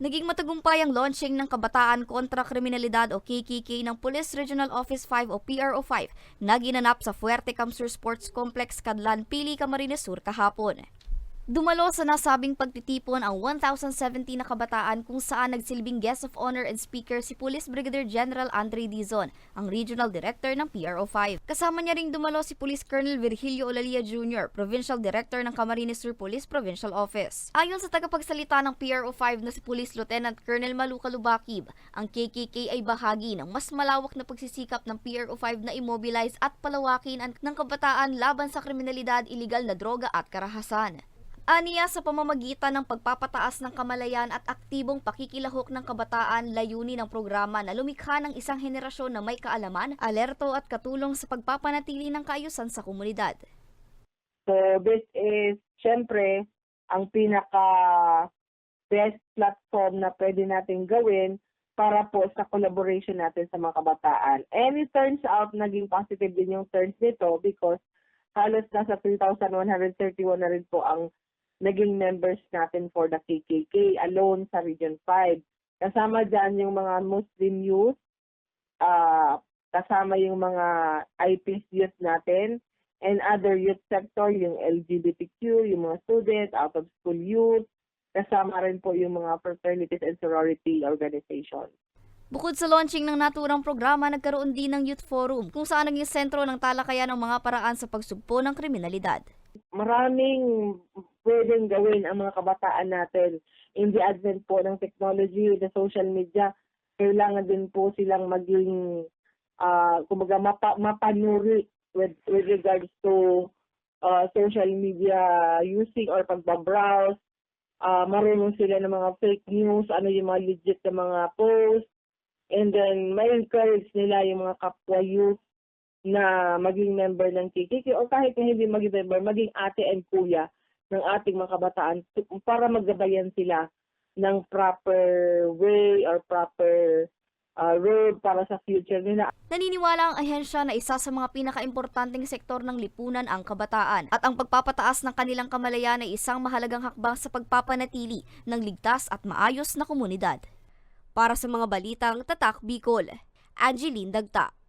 Naging matagumpay ang launching ng Kabataan kontra Kriminalidad o KKK ng Police Regional Office 5 o PRO5 na ginanap sa Fuerte Camsur Sports Complex, Kadlan, Pili, Camarines Sur kahapon. Dumalo sa nasabing pagtitipon ang 1,070 na kabataan kung saan nagsilbing guest of honor and speaker si Police Brigadier General Andre Dizon, ang Regional Director ng PRO5. Kasama niya ring dumalo si Police Colonel Virgilio Olalia Jr., Provincial Director ng Camarines Sur Police Provincial Office. Ayon sa tagapagsalita ng PRO5 na si Police Lieutenant Colonel Maluca Lubakib, ang KKK ay bahagi ng mas malawak na pagsisikap ng PRO5 na immobilize at palawakin ang ng kabataan laban sa kriminalidad, iligal na droga at karahasan. Aniya sa pamamagitan ng pagpapataas ng kamalayan at aktibong pakikilahok ng kabataan, layunin ng programa na lumikha ng isang henerasyon na may kaalaman, alerto at katulong sa pagpapanatili ng kaayusan sa komunidad. So this is, syempre, ang pinaka best platform na pwede natin gawin para po sa collaboration natin sa mga kabataan. And it turns out, naging positive din yung turns nito because halos nasa 3,131 na rin po ang naging members natin for the KKK alone sa Region 5. Kasama dyan yung mga Muslim youth, ah kasama yung mga IPs youth natin, and other youth sector, yung LGBTQ, yung mga students, out-of-school youth, kasama rin po yung mga fraternities and sorority organizations. Bukod sa launching ng naturang programa, nagkaroon din ng Youth Forum kung saan naging sentro ng talakayan ng mga paraan sa pagsugpo ng kriminalidad. maraming pwedeng gawin ang mga kabataan natin in the advent po ng technology, the social media. Kailangan din po silang maging, uh, kumbaga, mapa, mapanuri with, with regards to uh, social media using or pagbabrowse. Uh, marunong sila ng mga fake news, ano yung mga legit na mga posts. And then, may encourage nila yung mga kapwa youth na maging member ng KKK o kahit na hindi maging member, maging ate and kuya ng ating mga kabataan para maggabayan sila ng proper way or proper uh, road para sa future nila. Naniniwala ang ahensya na isa sa mga pinakaimportanteng sektor ng lipunan ang kabataan at ang pagpapataas ng kanilang kamalayan ay isang mahalagang hakbang sa pagpapanatili ng ligtas at maayos na komunidad. Para sa mga balitang Tatak Bicol, Angeline Dagta.